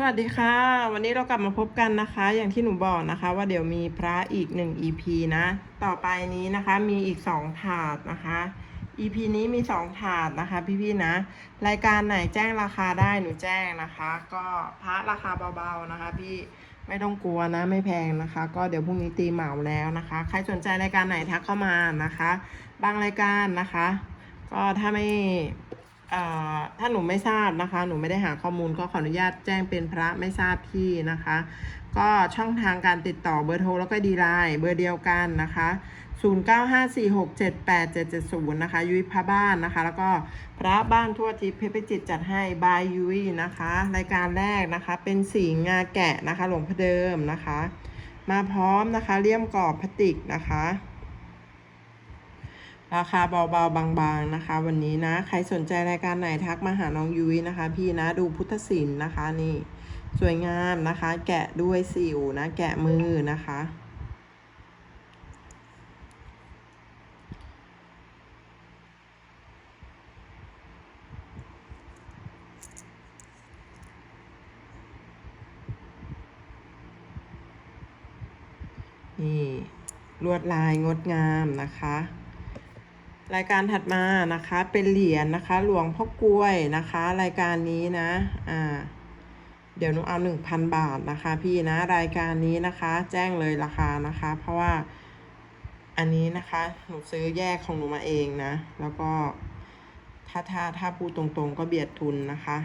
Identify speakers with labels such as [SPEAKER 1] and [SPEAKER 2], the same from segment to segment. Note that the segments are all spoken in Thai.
[SPEAKER 1] สวัสดีค่ะ วันนี้เรากลับมาพบกันนะคะ อย่างที่หนูบอกนะคะ ว่าเดี๋ยวมีพระอีกหนึ่ง EP นะ ต่อไปนี้นะคะมีอีกสองถาดนะคะ EP นี้มีสองถาดนะคะ พี่ๆนะ รายการไหนแจ้งราคาได้หนูแจ้งนะคะ ก็พระราคาเบาๆนะคะ พี่ไม่ต้องกลัวนะไม่แพงนะคะ ก็เดี๋ยวพรุ่งนี้ตีเหมาแล้วนะคะ ใครสนใจรายการไหนทักเข้ามานะคะ บางรายการนะคะ ก็ถ้าไม่ ถ้าหนูไม่ทราบนะคะ หนูไม่ได้หาข้อมูลก็ขออนุญาตแจ้งเป็นพระไม่ทราบที่นะคะ ก็ช่องทางการติดต่อเบอร์โทรแล้วก็ดีไลน์เบอร์เดียวกันนะคะ 0954678770 นะคะ ยุ้ยพระบ้านนะคะ แล้วก็พระบ้านทั่วทิพย์เพชรจิตจัดให้บายยุ้ยนะคะ รายการแรกนะคะ เป็นสีงาแกะนะคะ หลวงพ่อเดิมนะคะ มาพร้อมนะคะเลี่ยมกรอบพลาสติกนะคะ ราคาเบาๆบางๆนะคะ วันนี้นะ ใครสนใจรายการไหนทักมาหาน้องยุ้ยนะคะ พี่นะดูพุทธศิลป์นะคะนี่ สวยงามนะคะ แกะด้วยสิวนะ แกะมือนะคะนี่ลวดลายงดงามนะคะ รายการถัดมานะคะเป็นเหรียญนะคะ หลวงพ่อกล้วยนะคะ รายการนี้นะอ่าเดี๋ยวหนูเอาหนึ่งพันบาทนะคะ พี่นะรายการนี้นะคะ แจ้งเลยราคานะคะ เพราะว่าอันนี้นะคะหนูซื้อแยกของหนูมาเองนะ แล้วก็ถ้าถ้าถ้าพูดตรงๆก็เบียดทุนนะคะ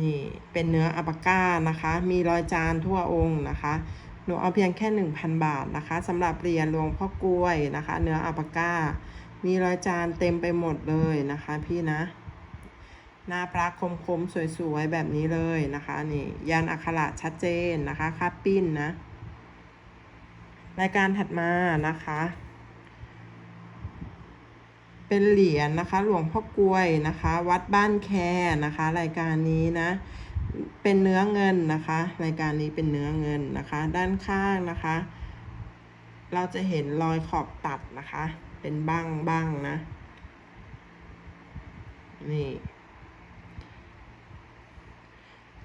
[SPEAKER 1] นี่เป็นเนื้ออัปก้านะคะ มีรอยจานทั่วองค์นะคะหนูเอาเพียงแค่ 1,000 บาทนะคะสำหรับเหรียญหลวงพ่อกล้วยนะคะ เนื้ออัปก้า มีรอยจานเต็มไปหมดเลยนะคะพี่นะ หน้าพระคมๆสวยๆ แบบนี้เลยนะคะนี่ยันอักขระชัดเจนนะคะคาปิ้นนะ รายการถัดมานะคะ เป็นเหรียญนะคะ หลวงพ่อกล้วยนะคะ วัดบ้านแคนะคะ รายการนี้นะเป็นเนื้อเงินนะคะ รายการนี้เป็นเนื้อเงินนะคะ ด้านข้างนะคะ เราจะเห็นรอยขอบตัดนะคะ เป็นบ้างบ้างนะ นี่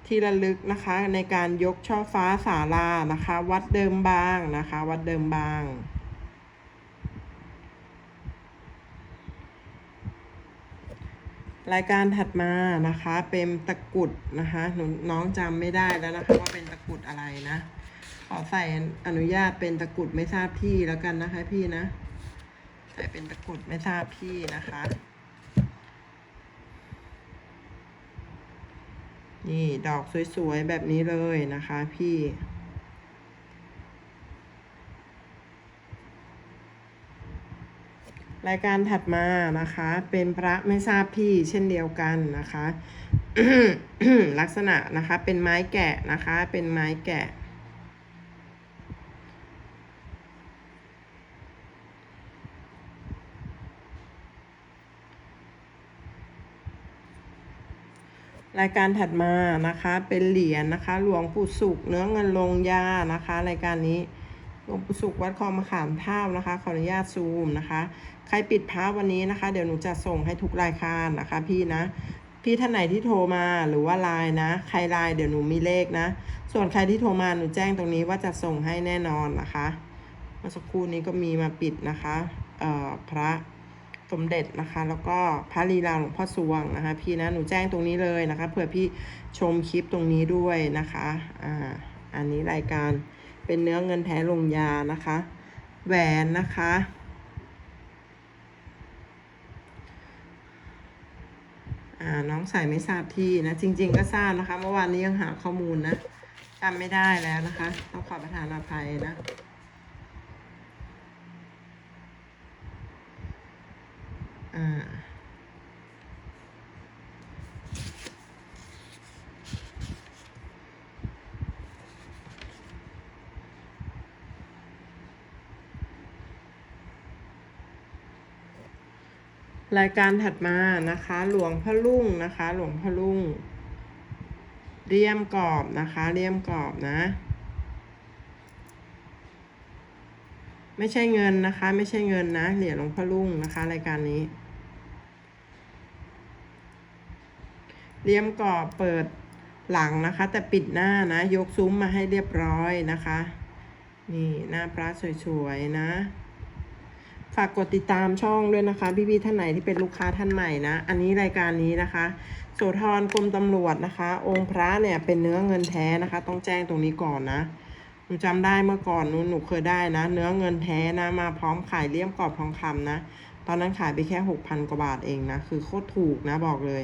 [SPEAKER 1] ที่ระลึกนะคะในการยกช่อฟ้าสารานะคะ วัดเดิมบางนะคะ วัดเดิมบางรายการถัดมานะคะเป็นตะกุดนะคะหนูน้องจำไม่ได้แล้วนะคะ ว่าเป็นตะกุดอะไรนะ ขอใส่อนุญาตเป็นตะกุดไม่ทราบที่แล้วกันนะคะพี่นะ ใส่เป็นตะกุดไม่ทราบที่นะคะ นี่ดอกสวยๆ แบบนี้เลยนะคะพี่รายการถัดมานะคะ เป็นพระไม่ทราบที่เช่นเดียวกันนะคะ ลักษณะนะคะเป็นไม้แกะนะคะ เป็นไม้แกะ รายการถัดมานะคะเป็นเหรียญนะคะ หลวงปู่สุขเนื้อเงินลงยานะคะ รายการนี้หลวงปู่สุขวัดคลองมะขามเท่านะคะขออนุญาตซูมนะคะ ใครปิดพระวันนี้นะคะ เดี๋ยวหนูจะส่งให้ทุกรายการนะคะ พี่นะพี่ท่านไหนที่โทรมาหรือว่าไลน์นะ ใครไลน์เดี๋ยวหนูมีเลขนะ ส่วนใครที่โทรมาหนูแจ้งตรงนี้ว่าจะส่งให้แน่นอนนะคะเมื่อสักครู่นี้ก็มีมาปิดนะคะเอ่อพระ สมเด็จนะคะ แล้วก็พระลีลาหลวงพ่อสวงนะคะ พี่นะหนูแจ้งตรงนี้เลยนะคะเผื่อพี่ชมคลิปตรงนี้ด้วยนะคะอ่าอันนี้รายการเป็นเนื้อเงินแท้ลงยานะคะ แหวนนะคะอ่าน้องใส่ไม่ทราบที่นะ จริง ๆ ก็ทราบนะคะ เมื่อวานนี้ยังหาข้อมูลนะจำไม่ได้แล้วนะคะ ต้องขอประทานอภัยนะ อ่ารายการถัดมานะคะ หลวงพ่อลุ่งนะคะ หลวงพ่อลุ่งเรียมกรอบนะคะเรียมกรอบนะ ไม่ใช่เงินนะคะ ไม่ใช่เงินนะเหรียญหลวงพ่อลุ่งนะคะ รายการนี้ เรียมกรอบเปิดหลังนะคะ แต่ปิดหน้านะ ยกซุ้มมาให้เรียบร้อยนะคะ นี่หน้าพระสวยๆนะฝากกดติดตามช่องด้วยนะคะ พี่ๆท่านไหนที่เป็นลูกค้าท่านใหม่นะ อันนี้รายการนี้นะคะ โสธรกรมตำรวจนะคะ องค์พระเนี่ยเป็นเนื้อเงินแท้นะคะ ต้องแจ้งตรงนี้ก่อนนะหนูจำได้เมื่อก่อนนู้นหนูเคยได้นะ เนื้อเงินแท้นะมาพร้อมขายเลี่ยมกรอบทองคำนะ ตอนนั้นขายไปแค่หกพันกว่าบาทเองนะ คือโคตรถูกนะบอกเลย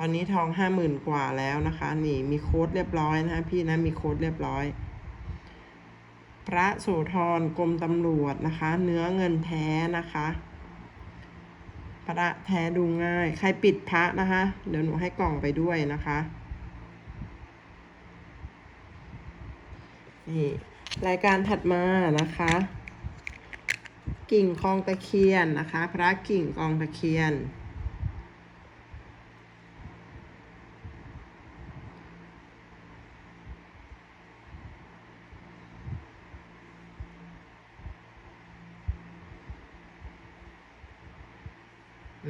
[SPEAKER 1] ตอนนี้ทองห้าหมื่นกว่าแล้วนะคะ นี่มีโค้ดเรียบร้อยนะคะพี่นะมีโค้ดเรียบร้อย พระโสธรกรมตำรวจนะคะ เนื้อเงินแท้นะคะพระแท้ดูง่าย ใครปิดพระนะคะ เดี๋ยวหนูให้กล่องไปด้วยนะคะ นี่ รายการถัดมานะคะ กิ่งคลองตะเคียนนะคะ พระกิ่งคลองตะเคียน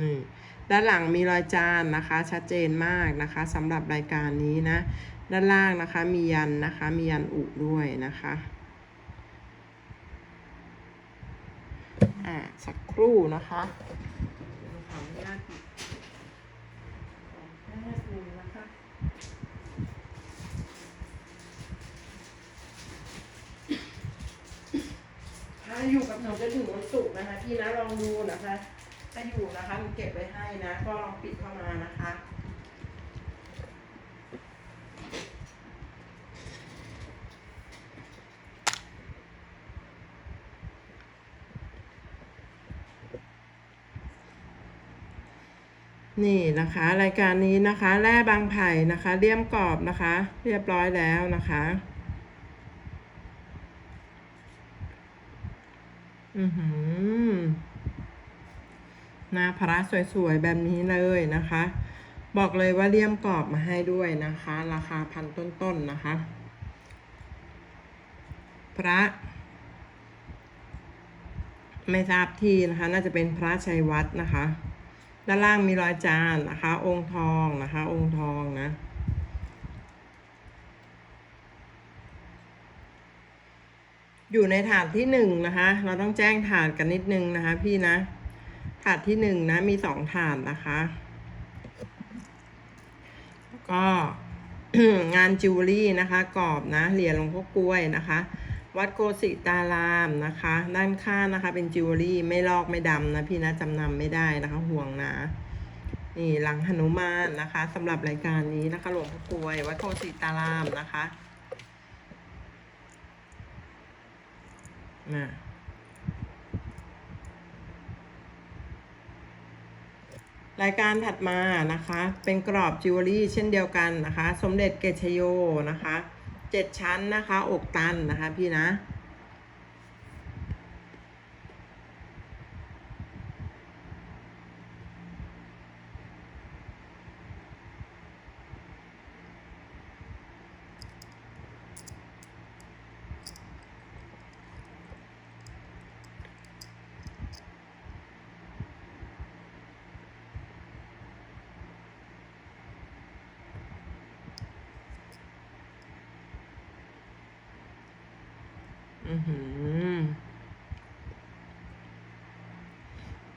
[SPEAKER 1] นี่ด้านหลังมีรอยจานนะคะ ชัดเจนมากนะคะสำหรับรายการนี้นะ ด้านล่างนะคะมียันนะคะ มียันอุด้วยนะคะอ่าสักครู่นะคะขออนุญาตปิดขอแป๊บนึงนะคะถ้าอยู่กับหนูจะถึงวันศุกร์นะคะพี่นะลองดูนะคะ ถ้าอยู่นะคะมันเก็บไว้ให้นะ ก็ลองปิดเข้ามานะคะ นี่นะคะ รายการนี้นะคะแร่บางไผ่นะคะเลี่ยมกรอบนะคะ เรียบร้อยแล้วนะคะอือหือหน้าพระสวยๆ แบบนี้เลยนะคะ บอกเลยว่าเลี่ยมกรอบมาให้ด้วยนะคะ ราคาพันต้นๆนะคะ พระ ไม่ทราบที่นะคะ น่าจะเป็นพระชัยวัดนะคะ ด้านล่างมีรอยจานนะคะ องค์ทองนะคะ องค์ทองนะอยู่ในถาดที่หนึ่งนะคะ เราต้องแจ้งถาดกันนิดนึงนะคะพี่นะ ถาดที่หนึ่งนะ มีสองถาดนะคะ แล้วก็งานจิวเวลรี่นะคะ กรอบนะ เหรียญหลวงพ่อกล้วยนะคะ วัดโกสิตารามนะคะ ด้านข้างนะคะ เป็นจิวเวลรี่ไม่ลอกไม่ดำนะพี่นะจำนำไม่ได้นะคะห่วงนะนี่หลังหนุมานนะคะสำหรับรายการนี้นะคะหลวงพ่อกวย วัดโกสิตารามนะคะนะรายการถัดมานะคะ เป็นกรอบจิวเวลรี่เช่นเดียวกันนะคะ สมเด็จเกชโยนะคะ เจ็ดชั้นนะคะ อกตันนะคะพี่นะ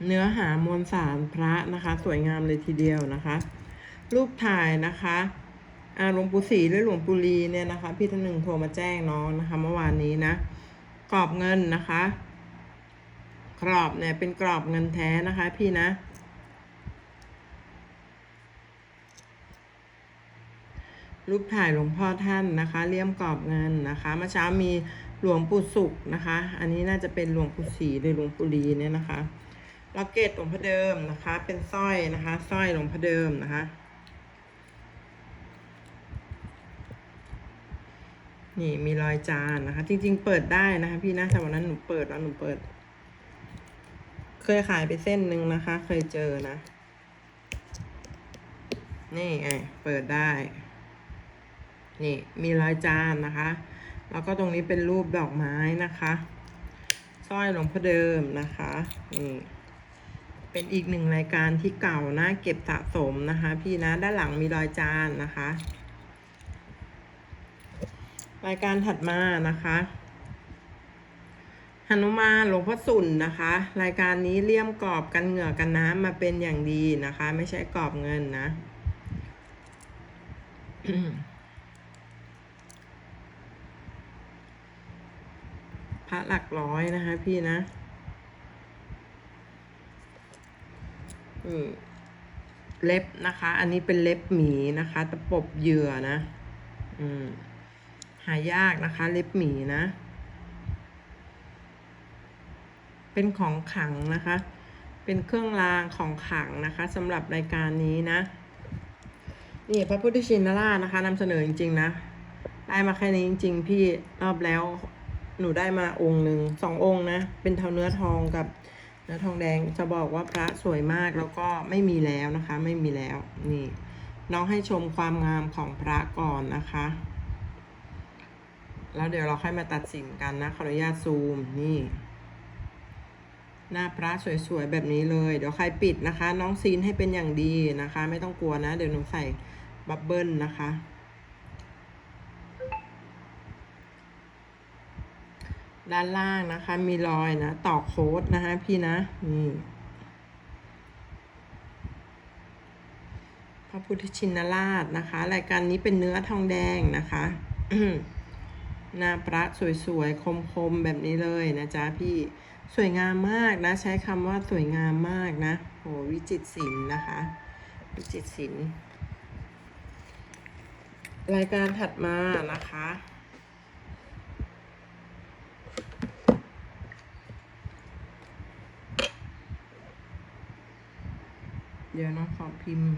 [SPEAKER 1] เนื้อหามวลสารพระนะคะ สวยงามเลยทีเดียวนะคะ รูปถ่ายนะคะอาหลวงปู่ศรีหรือหลวงปู่ลีเนี่ยนะคะ พี่ท่านหนึ่งโทรมาแจ้งน้องนะคะ เมื่อวานนี้นะกรอบเงินนะคะ กรอบเนี่ยเป็นกรอบเงินแท้นะคะ พี่นะ รูปถ่ายหลวงพ่อท่านนะคะเลี่ยมกรอบเงินนะคะเมื่อเช้ามี หลวงปู่สุขนะคะ อันนี้น่าจะเป็นหลวงปู่ศรีหรือหลวงปู่ลีเนี่ยนะคะล็อกเก็ตหลวงพ่อเดิมนะคะ เป็นสร้อยนะคะสร้อยหลวงพ่อเดิมนะคะ นี่มีรอยจานนะคะ จริง ๆ เปิดได้นะคะ พี่นะแต่วันนั้นหนูเปิดแล้วหนูเปิด เคยขายไปเส้นหนึ่งนะคะ เคยเจอนะ นี่ไงเปิดได้ นี่มีรอยจานนะคะ แล้วก็ตรงนี้เป็นรูปดอกไม้นะคะสร้อยหลวงพ่อเดิมนะคะนี่เป็นอีกหนึ่งรายการที่เก่านะเก็บสะสมนะคะ พี่นะด้านหลังมีรอยจานนะคะ รายการถัดมานะคะหนุมานหลวงพ่อสุนนะคะ รายการนี้เลี่ยมกรอบกันเหงื่อกันน้ำมาเป็นอย่างดีนะคะ ไม่ใช่กรอบเงินนะ ระหลักร้อยนะคะ พี่นะอืมเล็บนะคะ อันนี้เป็นเล็บหมีนะคะ ตะปบเหยื่อนะ อืม หายากนะคะ เล็บหมีนะ เป็นของขังนะคะ เป็นเครื่องรางของขังนะคะสำหรับรายการนี้นะ นี่พระพุทธชินราชนะคะนำเสนอจริงๆนะ ได้มาแค่นี้จริงๆ พี่รอบแล้ว หนูได้มาองค์หนึ่งสององค์นะ เป็นเท่าเนื้อทองกับเนื้อทองแดงจะบอกว่าพระสวยมากแล้วก็ไม่มีแล้วนะคะ ไม่มีแล้วนี่ น้องให้ชมความงามของพระก่อนนะคะ แล้วเดี๋ยวเราค่อยมาตัดสินกันนะขออนุญาตซูมนี่ หน้าพระสวยๆแบบนี้เลย เดี๋ยวใครปิดนะคะ น้องซีนให้เป็นอย่างดีนะคะ ไม่ต้องกลัวนะ เดี๋ยวหนูใส่บับเบิ้ลนะคะ ด้านล่างนะคะ มีรอยนะ ต่อโค้ดนะคะพี่นะ นี่พระพุทธชินราชนะคะ รายการนี้เป็นเนื้อทองแดงนะคะหน้าพระสวยๆ คมๆ แบบนี้เลยนะจ๊ะพี่สวยงามมากนะ ใช้คำว่าสวยงามมากนะโหวิจิตรศิลป์นะคะ วิจิตรศิลป์รายการถัดมานะคะ เดี๋ยวน้องขอพิมพ์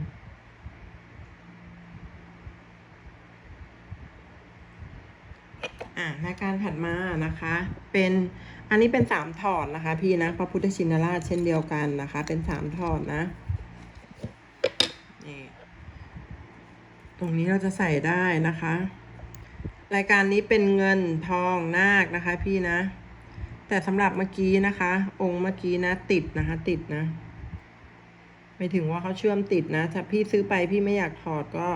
[SPEAKER 1] อะรายการถัดมานะคะ เป็นอันนี้เป็นสามถอดนะคะ พี่นะพระพุทธชินราชเช่นเดียวกันนะคะ เป็นสามถอดนะนี่ตรงนี้เราจะใส่ได้นะคะ รายการนี้เป็นเงินทองนาคนะคะ พี่นะ แต่สำหรับเมื่อกี้นะคะ องค์เมื่อกี้นะติดนะคะ ติดนะ ไม่ถึงว่าเขาเชื่อมติดนะ ถ้าพี่ซื้อไปพี่ไม่อยากถอดก็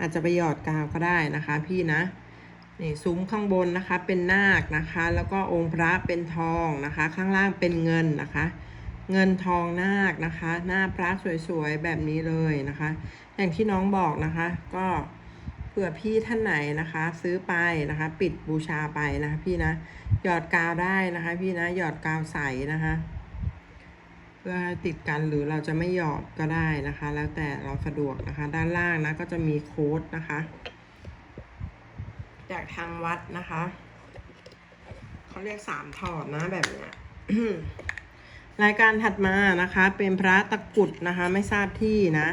[SPEAKER 1] อาจจะไปหยอดกาวก็ได้นะคะพี่นะ นี่ซุ้มข้างบนนะคะเป็นนาคนะคะ แล้วก็องค์พระเป็นทองนะคะ ข้างล่างเป็นเงินนะคะ เงินทองนาคนะคะ หน้าพระสวยๆแบบนี้เลยนะคะ อย่างที่น้องบอกนะคะ ก็เผื่อพี่ท่านไหนนะคะ ซื้อไปนะคะ ปิดบูชาไปนะคะพี่นะหยอดกาวได้นะคะ พี่นะหยอดกาวใสนะคะ พื่อให้ติดกันหรือเราจะไม่หยอดก็ได้นะคะ แล้วแต่เราสะดวกนะคะ ด้านล่างนะก็จะมีโค้ดนะคะ จากทางวัดนะคะเขาเรียกสามถอดนะแบบเนี้ยรายการถัดมานะคะ เป็นพระตะกุดนะคะ ไม่ทราบที่นะ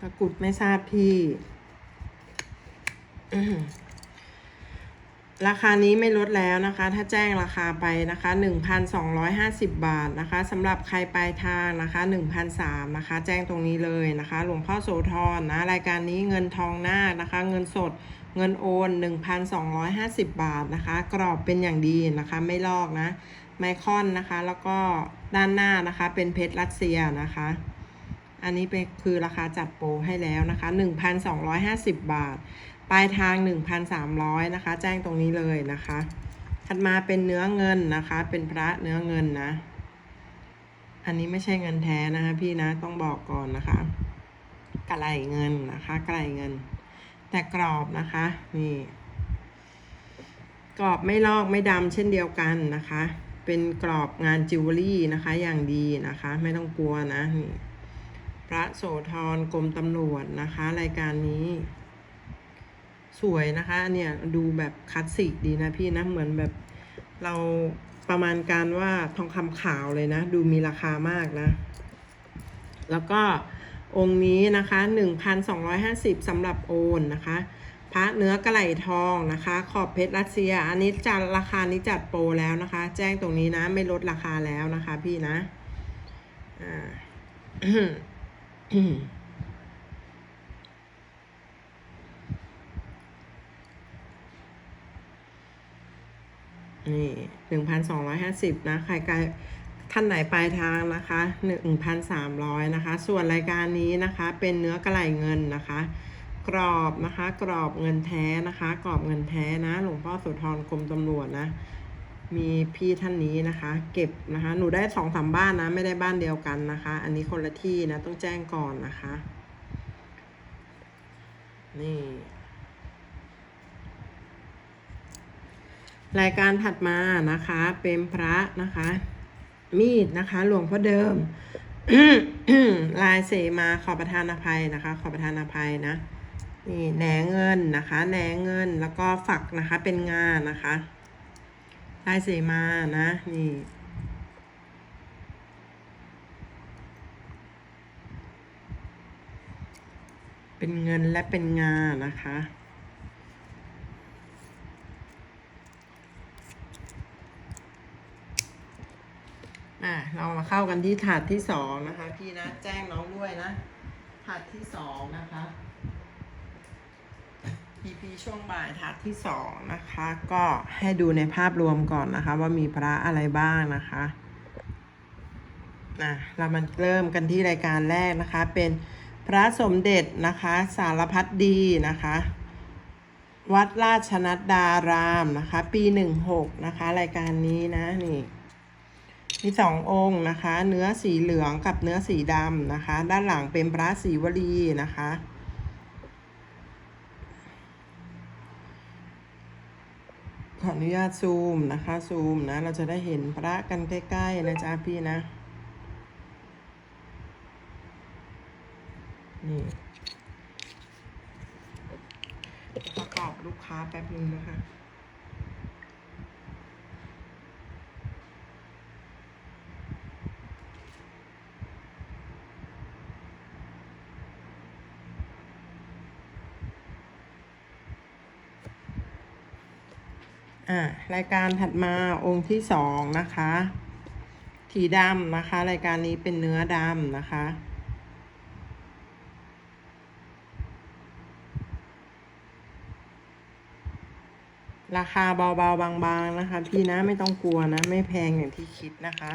[SPEAKER 1] ตะกุดไม่ทราบที่ ราคานี้ไม่ลดแล้วนะคะ ถ้าแจ้งราคาไปนะคะ 1,250 บาทนะคะสำหรับใครปลายทางนะคะ1,003นะคะ แจ้งตรงนี้เลยนะคะ หลวงพ่อโสธรนะรายการนี้เงินทองหน้านะคะ เงินสดเงินโอน 1,250 บาทนะคะ กรอบเป็นอย่างดีนะคะ ไม่ลอกนะ ไมคอนนะคะ แล้วก็ด้านหน้านะคะ เป็นเพชรรัสเซียนะคะ อันนี้เป็นคือราคาจัดโปรให้แล้วนะคะ 1,250 บาท ปลายทาง 1,300 นะคะ แจ้งตรงนี้เลยนะคะ ถัดมาเป็นเนื้อเงินนะคะ เป็นพระเนื้อเงินนะ อันนี้ไม่ใช่เงินแท้นะคะพี่นะต้องบอกก่อนนะคะกระไรเงินนะคะกระไรเงิน แต่กรอบนะคะนี่กรอบไม่ลอกไม่ดำเช่นเดียวกันนะคะ เป็นกรอบงานจิวเวลรี่นะคะอย่างดีนะคะ ไม่ต้องกลัวนะนี่พระโสธรกรมตำรวจนะคะ รายการนี้ สวยนะคะเนี่ยดูแบบคลาสสิกดีนะพี่นะเหมือนแบบเราประมาณการว่าทองคำขาวเลยนะ ดูมีราคามากนะ แล้วก็องค์นี้นะคะ 1,250สำหรับโอนนะคะ พระเนื้อกระไหลทองนะคะ ขอบเพชรรัสเซีย อันนี้จัดราคานี้จัดโปรแล้วนะคะ แจ้งตรงนี้นะไม่ลดราคาแล้วนะคะพี่นะ อ่า นี่หนึ่งพันสองร้อยห้าสิบนะใครไกลท่านไหนปลายทางนะคะ1,300นสามร้อยนะคะ ส่วนรายการนี้นะคะเป็นเนื้อกระไหลเงินนะคะ กรอบนะคะกรอบเงินแท้นะคะ กรอบเงินแท้นะหลวงพ่อโสุธรกรมตำรวจนะ มีพี่ท่านนี้นะคะ เก็บนะคะหนูได้สองสามบ้านนะ ไม่ได้บ้านเดียวกันนะคะ อันนี้คนละที่นะต้องแจ้งก่อนนะคะ นี่ รายการถัดมานะคะ เป็นพระนะคะ มีดนะคะ หลวงพ่อเดิม ลายเสมาขอประทานอภัยนะคะ ขอประทานอภัยนะนี่แหนเงินนะคะแหนเงินแล้วก็ฝักนะคะเป็นงานะคะลายเสมานะนี่เป็นเงินและเป็นงานะคะ อะเรามาเข้ากันที่ถาดที่สองนะคะ พี่นะแจ้งน้องด้วยนะถาดที่สองนะคะ EP ช่วงบ่ายถาดที่สองนะคะ ก็ให้ดูในภาพรวมก่อนนะคะ ว่ามีพระอะไรบ้างนะคะอะเรามาเริ่มกันที่รายการแรกนะคะ เป็นพระสมเด็จนะคะ สารพัดดีนะคะ วัดราชนัดดารามนะคะ ปีหนึ่งหกนะคะ รายการนี้นะนี่ มีสององค์นะคะ เนื้อสีเหลืองกับเนื้อสีดำนะคะ ด้านหลังเป็นพระศรีวลีนะคะ ขออนุญาตซูมนะคะซูมนะ เราจะได้เห็นพระกันใกล้ๆนะจ๊ะพี่นะ นี่ประกอบลูกค้าแป๊บนึงนะคะ อ่ารายการถัดมาองค์ที่สองนะคะทีดำนะคะ รายการนี้เป็นเนื้อดำนะคะ ราคาเบาๆบางๆนะคะ พี่นะไม่ต้องกลัวนะ ไม่แพงอย่างที่คิดนะคะ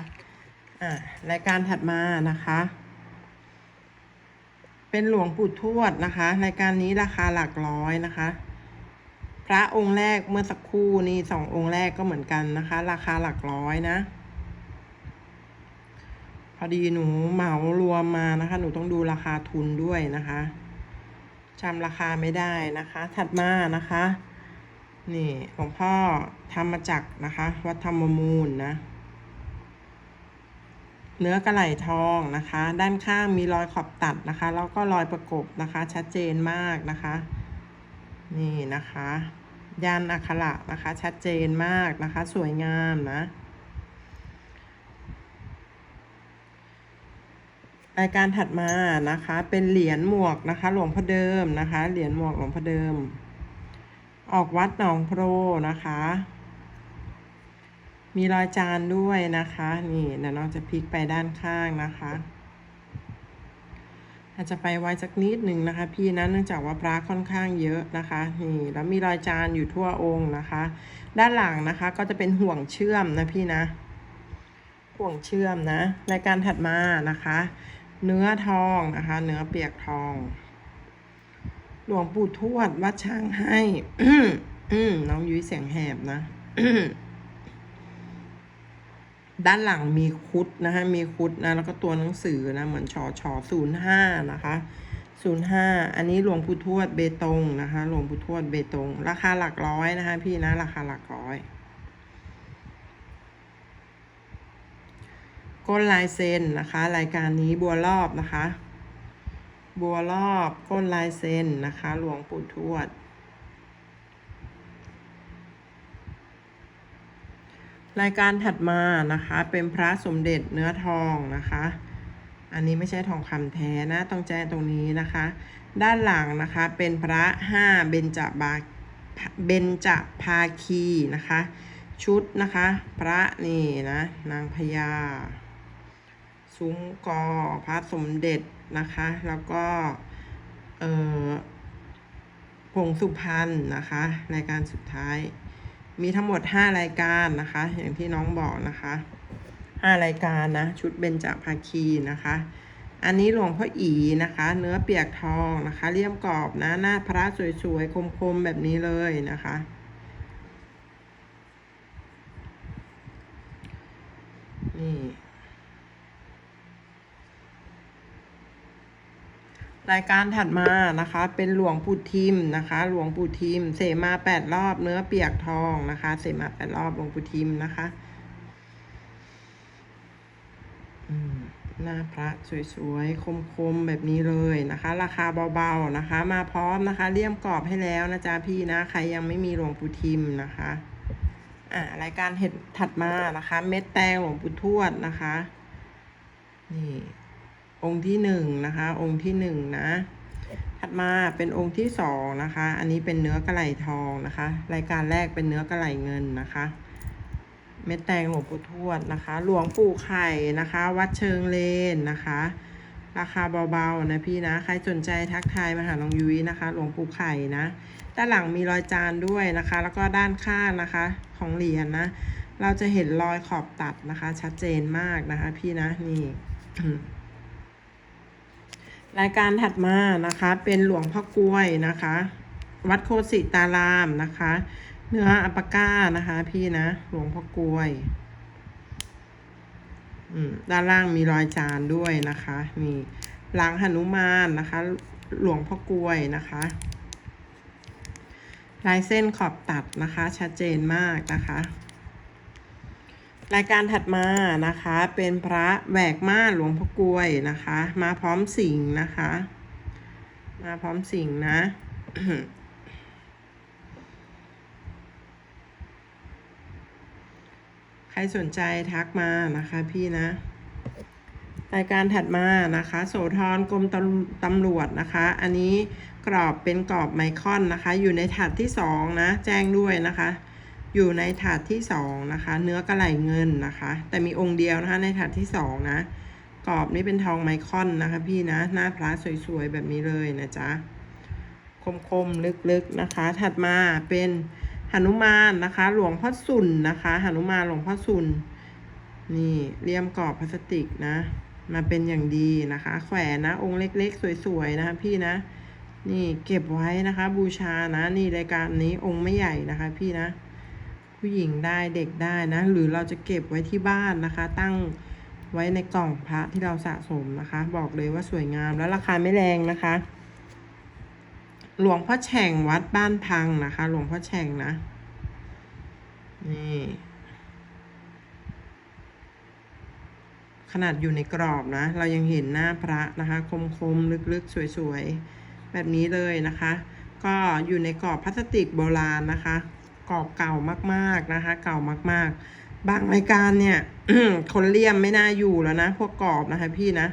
[SPEAKER 1] อ่ารายการถัดมานะคะ เป็นหลวงปู่ทวดนะคะ รายการนี้ราคาหลักร้อยนะคะ พระองค์แรกเมื่อสักครู่นี่สององค์แรกก็เหมือนกันนะคะ ราคาหลักร้อยนะ พอดีหนูเหมารวมมานะคะ หนูต้องดูราคาทุนด้วยนะคะจำราคาไม่ได้นะคะ ถัดมานะคะ นี่หลวงพ่อทำมาจากนะคะ วัดธรรมมูลนะ เนื้อกระไหลทองนะคะ ด้านข้างมีรอยขอบตัดนะคะ แล้วก็รอยประกบนะคะ ชัดเจนมากนะคะ นี่นะคะยันอักขระนะคะ ชัดเจนมากนะคะ สวยงามนะ รายการถัดมานะคะ เป็นเหรียญหมวกนะคะ หลวงพ่อเดิมนะคะ เหรียญหมวกหลวงพ่อเดิม ออกวัดหนองโพรนะคะ มีรอยจานด้วยนะคะ นี่เดี๋ยวน้องจะพลิกไปด้านข้างนะคะ อาจจะไปไวสักนิดหนึ่งนะคะ พี่นะเนื่องจากว่าพระค่อนข้างเยอะนะคะนี่แล้วมีรอยจานอยู่ทั่วองค์นะคะ ด้านหลังนะคะก็จะเป็นห่วงเชื่อมนะพี่นะ ห่วงเชื่อมนะรายการถัดมานะคะ เนื้อทองนะคะ เนื้อเปียกทอง หลวงปู่ทวดวัดช่างให้น้องยุ้ยเสียงแหบนะ ด้านหลังมีคุดนะคะมีคุดนะแล้วก็ตัวหนังสือนะเหมือนชอชอศูนย์ห้านะคะศูนย์ห้าอันนี้หลวงปู่ทวดเบตงนะคะหลวงปู่ทวดเบตง ราคาหลักร้อยนะคะ พี่นะราคาหลักร้อยก้นลายเซ็นนะคะ รายการนี้บัวรอบนะคะ บัวรอบก้นลายเซ็นนะคะ หลวงปู่ทวด รายการถัดมานะคะ เป็นพระสมเด็จเนื้อทองนะคะ อันนี้ไม่ใช่ทองคำแท้นะ ต้องแจ้งตรงนี้นะคะ ด้านหลังนะคะเป็นพระห้าเบญจบาเบญจภาคีนะคะ ชุดนะคะ พระนี่นะนางพญาซุ้มกอพระสมเด็จนะคะ แล้วก็เอ่อผงสุพรรณนะคะรายการสุดท้าย มีทั้งหมด 5 รายการนะคะ อย่างที่น้องบอกนะคะห้ารายการนะ ชุดเบญจภาคีนะคะ อันนี้หลวงพ่ออีนะคะ เนื้อเปียกทองนะคะเลี่ยมกรอบนะ หน้าพระสวยๆ คมๆ แบบนี้เลยนะคะ นี่ รายการถัดมานะคะ เป็นหลวงปู่ทิมนะคะ หลวงปู่ทิม เสมาแปดรอบเนื้อเปียกทองนะคะ เสมาแปดรอบหลวงปู่ทิมนะคะหน้าพระสวยๆ คมๆ แบบนี้เลยนะคะ ราคาเบาๆนะคะ มาพร้อมนะคะเลี่ยมกรอบให้แล้วนะจ๊ะพี่นะ ใครยังไม่มีหลวงปู่ทิมนะคะอ่ารายการเห็ดถัดมานะคะ เม็ดแตงหลวงปู่ทวดนะคะ นี่ องค์ที่หนึ่งนะคะ องค์ที่หนึ่งนะ ถัดมาเป็นองค์ที่สองนะคะ อันนี้เป็นเนื้อกระไหลทองนะคะ รายการแรกเป็นเนื้อกระไหลเงินนะคะ เม็ดแตงหลวงปู่ทวดนะคะ หลวงปู่ไข่นะคะ วัดเชิงเลนนะคะ ราคาเบาๆนะพี่นะ ใครสนใจทักทายมาหาน้องยุ้ยนะคะ หลวงปู่ไข่นะ ด้านหลังมีรอยจานด้วยนะคะ แล้วก็ด้านข้างนะคะ ของเหรียญนะเราจะเห็นรอยขอบตัดนะคะ ชัดเจนมากนะคะ พี่นะนี่ รายการถัดมานะคะ เป็นหลวงพ่อกล้วยนะคะ วัดโคสิตารามนะคะ เนื้ออัปาก้านะคะพี่นะหลวงพ่อกล้วยอืมด้านล่างมีรอยจานด้วยนะคะนี่ลังหนุมานนะคะ หลวงพ่อกล้วยนะคะลายเส้นขอบตัดนะคะ ชัดเจนมากนะคะ รายการถัดมานะคะเป็นพระแหวกม่าหลวงพ่อกลวยนะคะ มาพร้อมสิงนะคะ มาพร้อมสิงนะใครสนใจทักมานะคะพี่นะ รายการถัดมานะคะ โสธรกรมตำตำรวจนะคะ อันนี้กรอบเป็นกรอบไมคอนนะคะ อยู่ในถาดที่สองนะ แจ้งด้วยนะคะ อยู่ในถาดที่สองนะคะ เนื้อกระไหลเงินนะคะ แต่มีองค์เดียวนะคะ ในถาดที่สองนะกรอบนี้เป็นทองไมคอนนะคะพี่นะ หน้าพระสวยๆ แบบนี้เลยนะจ๊ะ คมๆ ลึกๆนะคะ ถัดมาเป็นหนุมานนะคะ หลวงพ่อสุนนะคะหนุมานหลวงพ่อสุนนี่เลี่ยมกรอบพลาสติกนะ มาเป็นอย่างดีนะคะ แขวนนะ องค์เล็กๆ สวยๆ นะคะพี่นะ นี่เก็บไว้นะคะ บูชานะ นี่รายการนี้องค์ไม่ใหญ่นะคะพี่นะ ผู้หญิงได้เด็กได้นะ หรือเราจะเก็บไว้ที่บ้านนะคะ ตั้งไว้ในกล่องพระที่เราสะสมนะคะ บอกเลยว่าสวยงามแล้วราคาไม่แรงนะคะ หลวงพ่อแฉ่งวัดบ้านพังนะคะ หลวงพ่อแฉ่งนะ นี่ขนาดอยู่ในกรอบนะ เรายังเห็นหน้าพระนะคะ คมๆ ลึกๆ สวยๆ แบบนี้เลยนะคะ ก็อยู่ในกรอบพลาสติกโบราณนะคะ เก่ามากๆนะคะ เก่ามากๆ บางรายการเนี่ยคนเลี่ยมไม่น่าอยู่แล้วนะพวกกรอบนะคะพี่นะ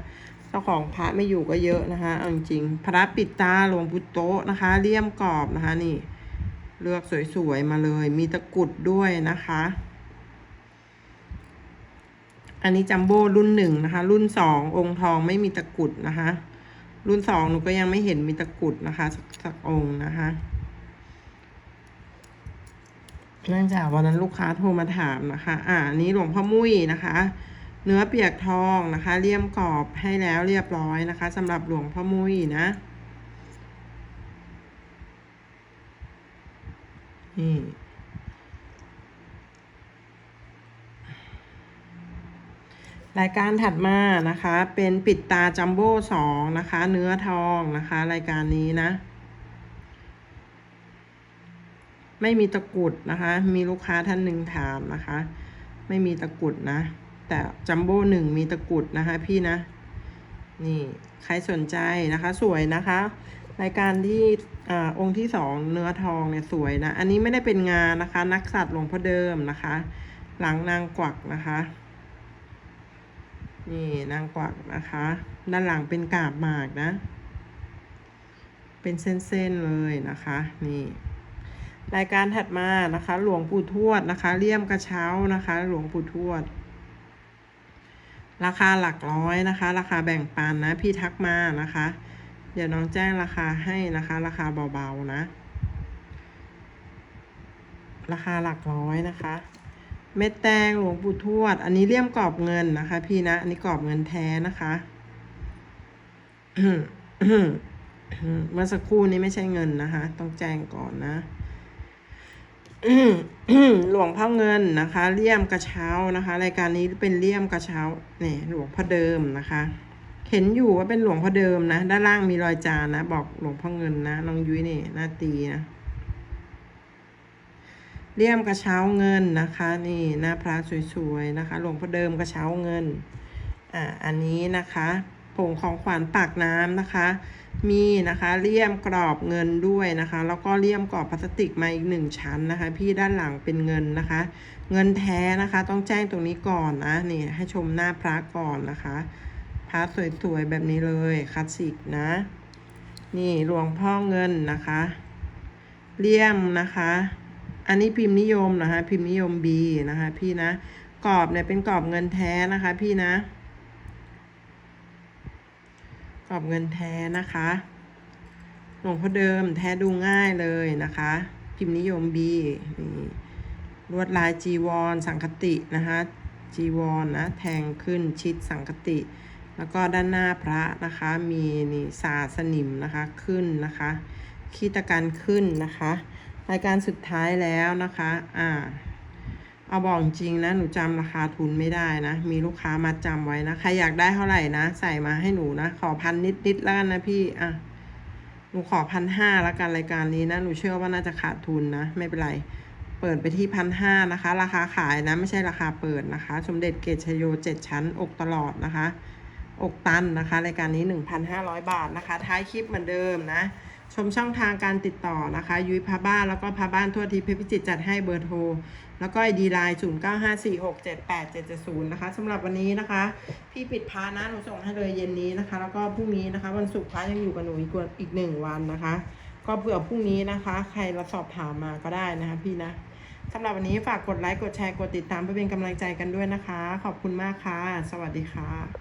[SPEAKER 1] เจ้าของพระไม่อยู่ก็เยอะนะคะเอาจริงพระปิดตาหลวงปู่โตะนะคะ เลี่ยมกรอบนะคะนี่ เลือกสวยๆมาเลย มีตะกรุดด้วยนะคะ อันนี้จัมโบ้รุ่นหนึ่งนะคะ รุ่นสององค์ทองไม่มีตะกรุดนะคะ รุ่นสองหนูก็ยังไม่เห็นมีตะกรุดนะคะสักสักองค์นะคะ เนื่องจากวันนั้นลูกค้าโทรมาถามนะคะ อ่านนี้หลวงพ่อมุ้ยนะคะ เนื้อเปียกทองนะคะ เลี่ยมกรอบให้แล้วเรียบร้อยนะคะสำหรับหลวงพ่อมุ้ยนะ นี่รายการถัดมานะคะ เป็นปิดตาจัมโบ้สองนะคะ เนื้อทองนะคะ รายการนี้นะ ไม่มีตะกุดนะคะ มีลูกค้าท่านหนึ่งถามนะคะ ไม่มีตะกุดนะ แต่จัมโบ้หนึ่งมีตะกุดนะคะ พี่นะ นี่ใครสนใจนะคะ สวยนะคะรายการที่อองค์ที่สองเนื้อทองเนี่ยสวยนะ อันนี้ไม่ได้เป็นงานนะคะ นักสัตว์หลวงพ่อเดิมนะคะ หลังนางกวักนะคะ นี่นางกวักนะคะ ด้านหลังเป็นกาบหมากนะ เป็นเส้นๆเลยนะคะ นี่ รายการถัดมานะคะ หลวงปู่ทวดนะคะเลี่ยมกระเช้านะคะ หลวงปู่ทวด ราคาหลักร้อยนะคะ ราคาแบ่งปันนะพี่ทักมานะคะ เดี๋ยวน้องแจ้งราคาให้นะคะ ราคาเบาๆนะ ราคาหลักร้อยนะคะ เม็ดแตงหลวงปู่ทวด อันนี้เลี่ยมกรอบเงินนะคะ พี่นะอันนี้กรอบเงินแท้นะคะเมื่อสักครู่นี้ไม่ใช่เงินนะคะ ต้องแจ้งก่อนนะ หลวงพ่อเงินนะคะเลี่ยมกระเช้านะคะรายการนี้เป็นเลี่ยมกระเช้าเนี่ยหลวงพ่อเดิมนะคะ เห็นอยู่ว่าเป็นหลวงพ่อเดิมนะ ด้านล่างมีรอยจานนะ บอกหลวงพ่อเงินนะน้องยุ้ยนี่หน้าตีนะเลี่ยมกระเช้าเงินนะคะ นี่หน้าพระสวยๆนะคะหลวงพ่อเดิมกระเช้าเงินอ่าอันนี้นะคะผงของขวัญปากน้ำนะคะ มีนะคะเลี่ยมกรอบเงินด้วยนะคะ แล้วก็เลี่ยมกรอบพลาสติกมาอีกหนึ่งชั้นนะคะ พี่ด้านหลังเป็นเงินนะคะ เงินแท้นะคะ ต้องแจ้งตรงนี้ก่อนนะนี่ให้ชมหน้าพระก่อนนะคะพระสวยๆแบบนี้เลยคลาสสิกนะ นี่หลวงพ่อเงินนะคะ เลี่ยมนะคะ อันนี้พิมพ์นิยมนะคะ พิมพ์นิยม B นะคะ พี่นะกรอบเนี่ยเป็นกรอบเงินแท้นะคะ พี่นะ รอบเงินแท้นะคะ หลวงพ่อเดิมแท้ดูง่ายเลยนะคะ พิมพ์นิยม B นี่ลวดลายจีวร สังคตินะคะจีวรนะแทงขึ้นชิดสังคติ แล้วก็ด้านหน้าพระนะคะมีนี่สาสนิมนะคะขึ้นนะคะขีตกันขึ้นนะคะ รายการสุดท้ายแล้วนะคะ อ่า เอาบอกจริงนะ หนูจำราคาทุนไม่ได้นะ มีลูกค้ามาจำไว้นะ ใครอยากได้เท่าไหร่นะ ใส่มาให้หนูนะ ขอพันนิดๆแล้วกันนะพี่อะหนูขอพันห้าแล้วกันรายการนี้นะ หนูเชื่อว่าน่าจะขาดทุนนะ ไม่เป็นไร เปิดไปที่พันห้านะคะ ราคาขายนะ ไม่ใช่ราคาเปิดนะคะ สมเด็จเกตชโยเจ็ดชั้น อกตลอดนะคะ อกตันนะคะ รายการนี้ 1,500 บาทนะคะ ท้ายคลิปเหมือนเดิมนะชมช่องทางการติดต่อนะคะ ยุ้ยพาบ้านแล้วก็พาบ้านทั่วทีเพชรพิจิตรจัดให้เบอร์โทร แล้วก็ไอดีไลน์0 9 5 4 6 7 8 7 7 0นะคะสำหรับวันนี้นะคะ พี่ปิดพานะหนูส่งให้เลยเย็นนี้นะคะ แล้วก็พรุ่งนี้นะคะ วันศุกร์พายังอยู่กับหนูอีกอีกหนึ่งวันนะคะ ก็เผื่อพรุ่งนี้นะคะ ใครมาสอบถามมาก็ได้นะคะพี่นะสำหรับวันนี้ฝากกดไลค์กดแชร์กดติดตามเพื่อเป็นกำลังใจกันด้วยนะคะ ขอบคุณมากค่ะ สวัสดีค่ะ